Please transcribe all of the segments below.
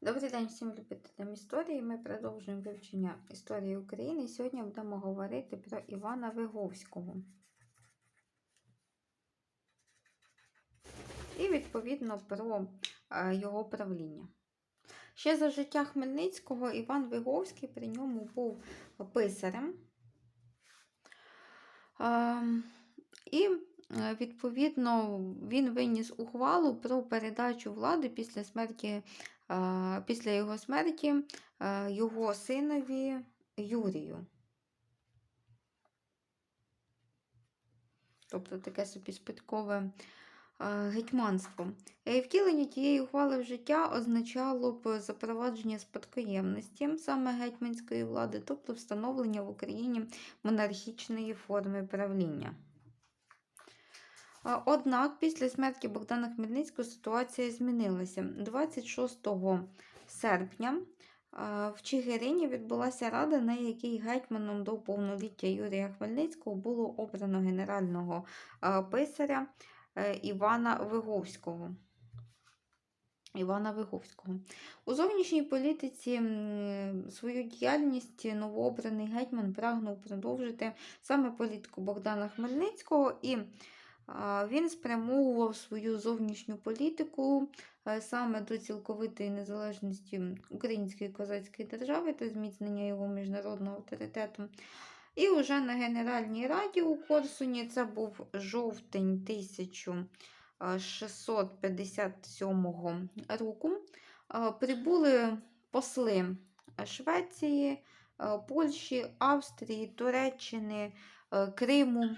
Добрий день всім любителям історії. Ми продовжуємо вивчення історії України. Сьогодні будемо говорити про Івана Виговського. І, відповідно, про е, його правління. Ще за життя Хмельницького Іван Виговський при ньому був писарем. Ем, І, е, відповідно, він виніс ухвалу про передачу влади після смерті після його смерті е, його синові Юрію. Тобто таке собі спадкове е, гетьманство. І втілення тієї ухвали в життя означало б запровадження спадкоємності саме гетьманської влади, тобто встановлення в Україні монархічної форми правління. Однак після смерті Богдана Хмельницького ситуація змінилася. 26 серпня в Чигирині відбулася рада, на якій гетьманом до повноліття Юрія Хмельницького було обрано генерального писаря е, Івана Виговського. Івана Виговського. У зовнішній політиці свою діяльність новообраний гетьман прагнув продовжити саме політику Богдана Хмельницького і він спрямовував свою зовнішню політику е, саме до цілковитої незалежності Української козацької держави та зміцнення його міжнародного авторитету. І вже на Генеральній Раді у Корсуні це був жовтень 1657 року. Прибули посли Швеції, е, Польщі, Австрії, Туреччини, е, Криму.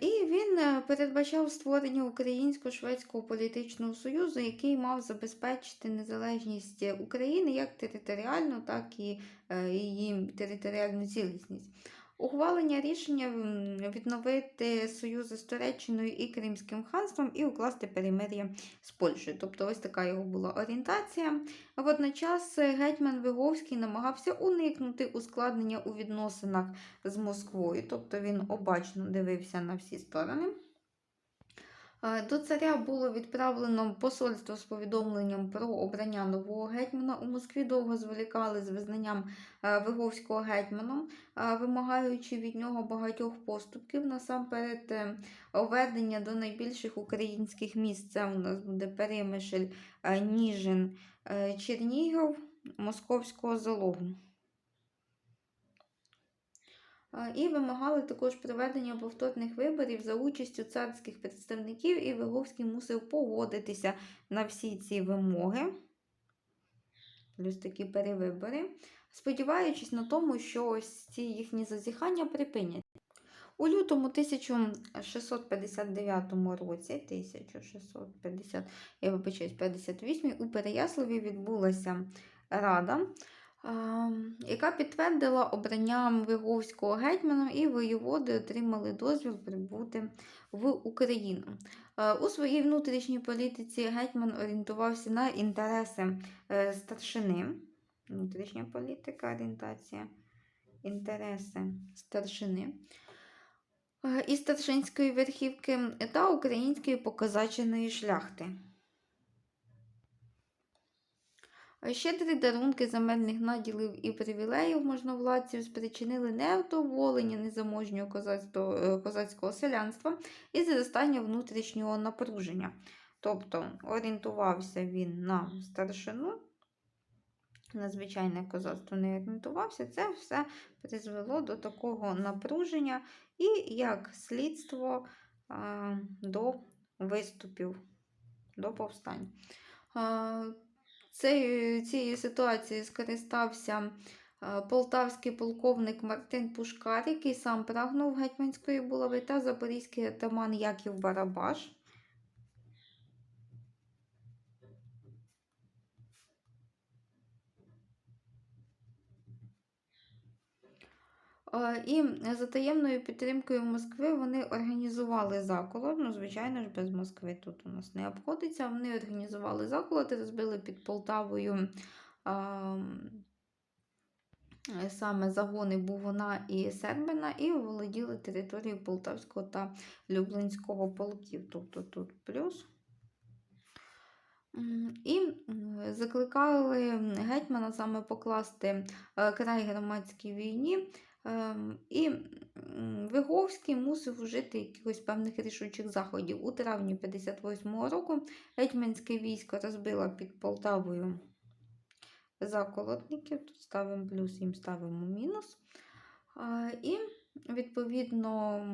І він е, передбачав створення Українсько-Шведського політичного союзу, який мав забезпечити незалежність України як територіальну, так і е, її територіальну цілісність. Ухвалення рішення відновити союзи з Туреччиною і Кримським ханством і укласти перемир'я з Польщею. Тобто ось така його була орієнтація. Водночас гетьман Виговський намагався уникнути ускладнення у відносинах з Москвою, тобто він обачно дивився на всі сторони. Е, до царя було відправлено посольство з повідомленням про обрання нового гетьмана. У Москві довго зволікали з визнанням е, Виговського гетьманом, е, вимагаючи від нього багатьох поступків. Насамперед, введення до найбільших українських міст. Це у нас буде Перемишль, Ніжин, Чернігів, Московського залогу. І вимагали також проведення повторних виборів за участю царських представників, і Виговський мусив погодитися на всі ці вимоги, плюс такі перевибори, сподіваючись на тому, що ось ці їхні зазіхання припинять. У лютому 1659 році, 1650, я вибачаюсь, 58 у Переяславі відбулася рада яка підтвердила обрання Виговського гетьмана, і воєводи отримали дозвіл прибути в Україну. У своїй внутрішній політиці гетьман орієнтувався на інтереси е, старшини. Внутрішня політика, орієнтація, інтереси старшини. І старшинської верхівки та української показаченої шляхти. Щедрі дарунки земельних наділів і привілеїв можновладців спричинили невдоволення незаможнього козацького, козацького селянства і зростання внутрішнього напруження. Тобто орієнтувався він на старшину, на звичайне козацтво не орієнтувався, це все призвело до такого напруження і як слідство до виступів, до повстань. Цією, цією ситуацією скористався е, полтавський полковник Мартин Пушкар, який сам прагнув гетьманської булави, та запорізький атаман Яків Барабаш. І за таємною підтримкою Москви вони організували заколот. Ну, звичайно ж, без Москви тут у нас не обходиться. Вони організували заколот і розбили під Полтавою а, саме загони Бувона і Сербина, і володіли територією Полтавського та Люблинського полків. Тобто тут плюс. І закликали гетьмана саме покласти е, край громадській війні. Ем, І Виговський мусив вжити якихось певних рішучих заходів. У травні 58-го року гетьманське військо розбило під Полтавою заколотників. Тут ставимо плюс, їм ставимо мінус. І, відповідно,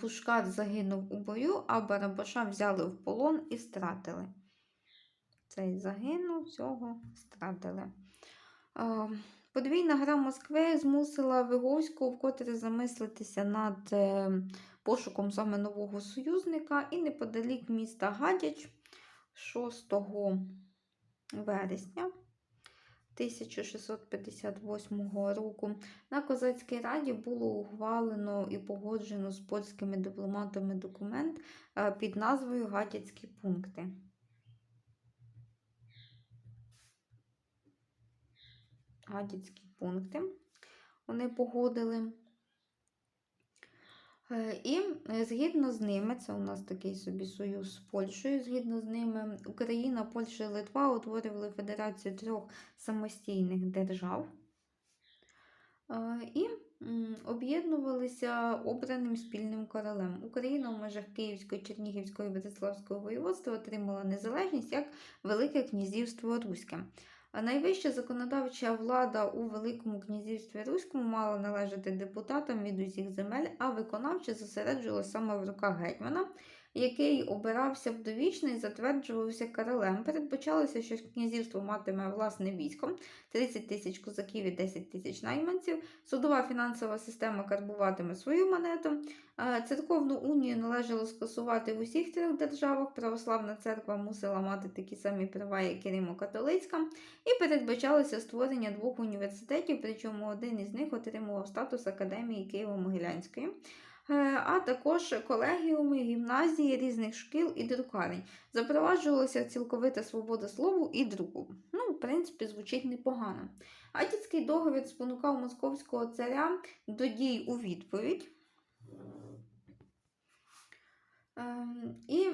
Пушкар загинув у бою, а Барабаша взяли в полон і стратили. Цей загинув, цього стратили. Подвійна гра Москви змусила Виговського вкотре замислитися над е, пошуком саме нового союзника і неподалік міста Гадяч 6 вересня 1658 року на Козацькій раді було ухвалено і погоджено з польськими дипломатами документ е, під назвою Гадяцькі пункти. Гадяцькі пункти вони погодили. Е, І е, згідно з ними, це у нас такий собі союз з Польщею. Згідно з ними, Україна, Польща і Литва утворювали федерацію трьох самостійних держав Е, і об'єднувалися обраним спільним королем. Україна в межах Київської, Чернігівської і Братиславського воєводства отримала незалежність як Велике князівство Руське. Найвища законодавча влада у Великому князівстві Руському мала належати депутатам від усіх земель, а виконавча зосереджувалася саме в руках гетьмана, який обирався в довічне і затверджувався королем. Передбачалося, що князівство матиме власне військо 30 тисяч козаків і 10 тисяч найманців. Судова фінансова система карбуватиме свою монету. Е, Церковну унію належало скасувати в усіх трьох державах. Православна церква мусила мати такі самі права, як і Римо-католицька, і передбачалося створення двох університетів, причому один із них отримував статус Академії Києво-Могилянської. Е, А також колегіуми, гімназії різних шкіл і друкарень. Запроваджувалася цілковита свобода слову і друку. Ну, в принципі, звучить непогано. Атіцький договір спонукав московського царя до дій у відповідь. Ем, І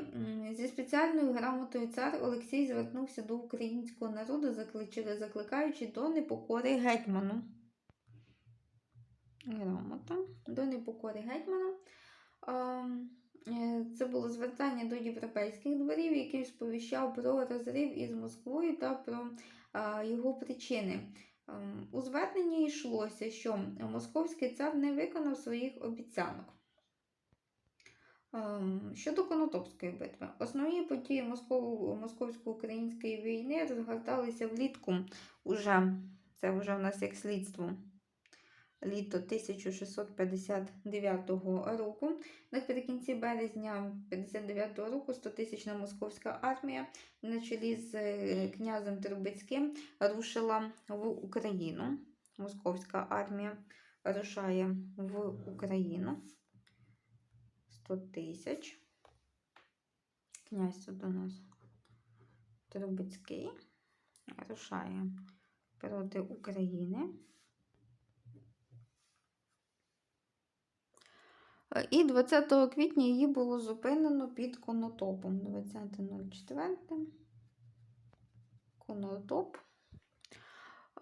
зі спеціальною грамотою цар Олексій звернувся до українського народу, закликаючи до непокори гетьману. Грамота до непокори гетьману. Ем, е, Це було звертання до європейських дворів, який сповіщав про розрив із Москвою та про його причини. Ем, У зверненні йшлося, що московський цар не виконав своїх обіцянок. Ем, Щодо Конотопської битви, основні події московсько-української війни розгорталися влітку уже, це вже у нас як слідство, літо 1659 року. Наприкінці березня 59 року 100-тисячна московська армія на чолі з е, князем Трубецьким рушила в Україну. Московська армія рушає в Україну. 100 тисяч. Князь тут у нас Трубецький рушає проти України. І 20 квітня її було зупинено під Конотопом. 20.04. Конотоп.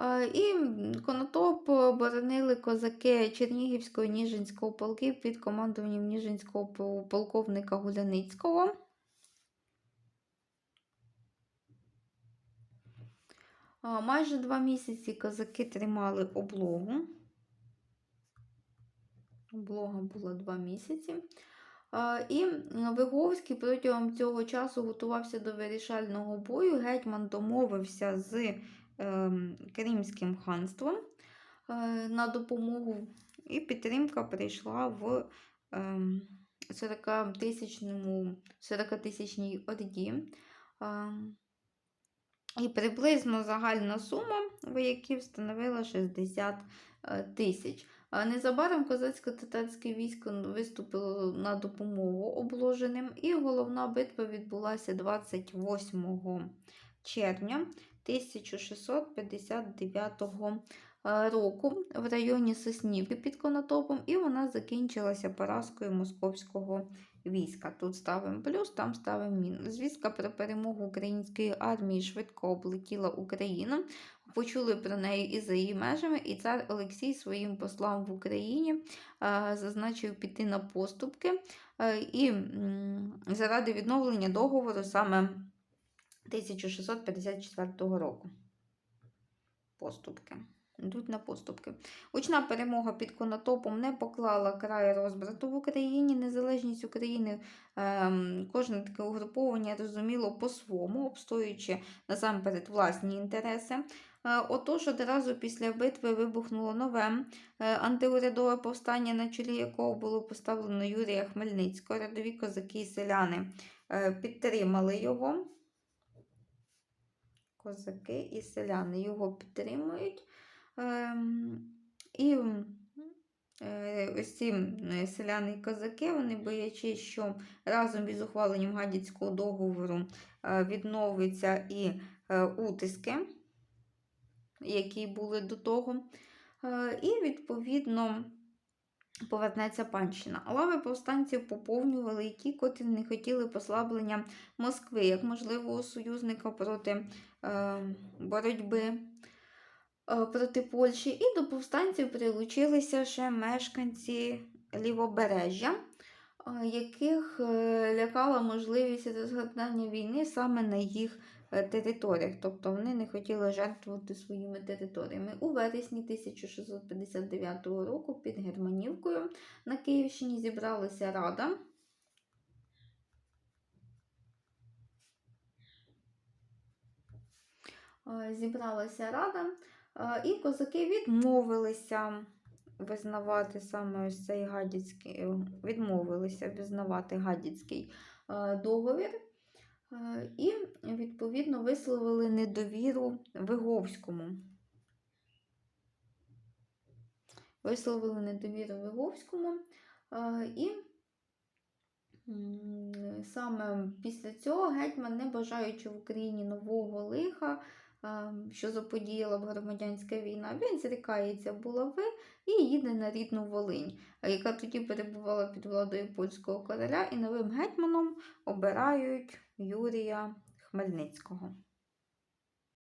Е, І Конотоп оборонили козаки Чернігівського Ніжинського полків під командуванням Ніжинського полковника Гуляницького. Майже два місяці козаки тримали облогу. Облога була два місяці. І Виговський протягом цього часу готувався до вирішального бою. Гетьман домовився з ем, Кримським ханством е, на допомогу, і підтримка прийшла в ем, 40-тисячному 40-тисячній орді. Ем, І приблизно загальна сума вояків становила 60 е, тисяч. А Незабаром козацько-татарське військо виступило на допомогу обложеним, і головна битва відбулася 28 червня 1659 е, року в районі Соснівки під Конотопом, і вона закінчилася поразкою московського війська. Тут ставимо плюс, там ставимо мінус. Звістка про перемогу української армії швидко облетіла Україну. Почули про неї і за її межами, і цар Олексій своїм послам в Україні е, зазначив піти на поступки е, і заради відновлення договору саме 1654 року. Поступки. Йдуть на поступки. Гучна перемога під Конотопом не поклала край розбрату в Україні. Незалежність України ем, кожне таке угруповання розуміло по-своєму, обстоюючи насамперед власні інтереси. Е, Отож, одразу після битви вибухнуло нове е, антиурядове повстання, на чолі якого було поставлено Юрія Хмельницького. Рядові козаки і селяни е, підтримали його. Козаки і селяни його підтримують. Ем, і е, ось ці селяни і козаки, вони боячись, що разом із ухваленням Гадяцького договору е, відновиться і е, утиски, які були до того. І, відповідно, повернеться панщина. Лави повстанців поповнювали і ті, котрі не хотіли послаблення Москви як можливого союзника проти е, боротьби проти Польщі. І до повстанців прилучилися ще мешканці лівобережжя, е, яких е, лякала можливість розгортання війни саме на їх е, територіях. Тобто вони не хотіли жертвувати своїми територіями. У вересні 1659 року під Германівкою на Київщині зібралася рада. Е, Зібралася рада, е, і козаки відмовилися визнавати саме ось цей гадяцький, е, відмовилися визнавати гадяцький е, договір. Е, І, відповідно, висловили недовіру Виговському. Висловили недовіру Виговському. е, І саме після цього гетьман, не бажаючи в Україні нового лиха, е, що заподіяла б громадянська війна, він зрікається булави і їде на рідну Волинь, яка тоді перебувала під владою польського короля, і новим гетьманом обирають Юрія Хмельницького.